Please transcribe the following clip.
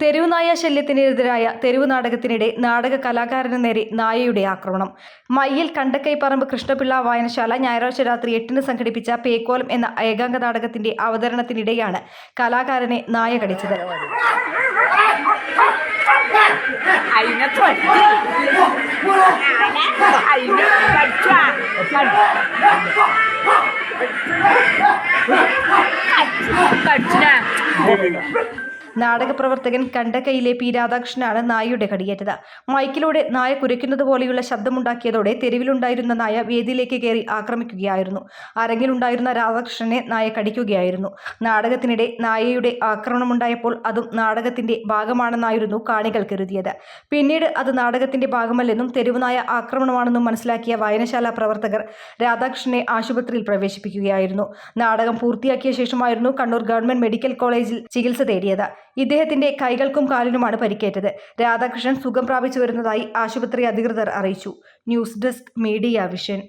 തെരുവുനായ ശല്യത്തിനെതിരായ തെരുവ് നാടകത്തിനിടെ നാടക കലാകാരന് നേരെ നായയുടെ ആക്രമണം. മയ്യിൽ കണ്ടക്കൈപ്പറമ്പ് കൃഷ്ണപിള്ള വായനശാല ഞായറാഴ്ച രാത്രി എട്ടിന് സംഘടിപ്പിച്ച പേക്കോലം എന്ന ഏകാംഗ നാടകത്തിന്റെ അവതരണത്തിനിടെയാണ് കലാകാരനെ നായ കടിച്ചത്. കടിച്ചാ കടിച്ചാ നാടക പ്രവർത്തകൻ കണ്ടക്കയിലെ പി രാധാകൃഷ്ണനാണ് നായയുടെ കടിയേറ്റത്. മൈക്കിലൂടെ നായ കുരയ്ക്കുന്നത് പോലെയുള്ള ശബ്ദമുണ്ടാക്കിയതോടെ തെരുവിലുണ്ടായിരുന്ന നായ വേദിയിലേക്ക് കയറി ആക്രമിക്കുകയായിരുന്നു. അരങ്ങിലുണ്ടായിരുന്ന രാധാകൃഷ്ണനെ നായ കടിക്കുകയായിരുന്നു. നാടകത്തിനിടെ നായയുടെ ആക്രമണമുണ്ടായപ്പോൾ അതും നാടകത്തിന്റെ ഭാഗമാണെന്നായിരുന്നു കാണികൾ കരുതിയത്. പിന്നീട് അത് നാടകത്തിന്റെ ഭാഗമല്ലെന്നും തെരുവുനായ ആക്രമണമാണെന്നും മനസ്സിലാക്കിയ വായനശാല പ്രവർത്തകർ രാധാകൃഷ്ണനെ ആശുപത്രിയിൽ പ്രവേശിപ്പിക്കുകയായിരുന്നു. നാടകം പൂർത്തിയാക്കിയ ശേഷമായിരുന്നു കണ്ണൂർ ഗവൺമെന്റ് മെഡിക്കൽ കോളേജിൽ ചികിത്സ തേടിയത്. ഇദ്ദേഹത്തിന്റെ കൈകൾക്കും കാലിനുമാണ് പരിക്കേറ്റത്. രാധാകൃഷ്ണൻ സുഖം പ്രാപിച്ചു വരുന്നതായി ആശുപത്രി അധികൃതർ അറിയിച്ചു. News desk media vision.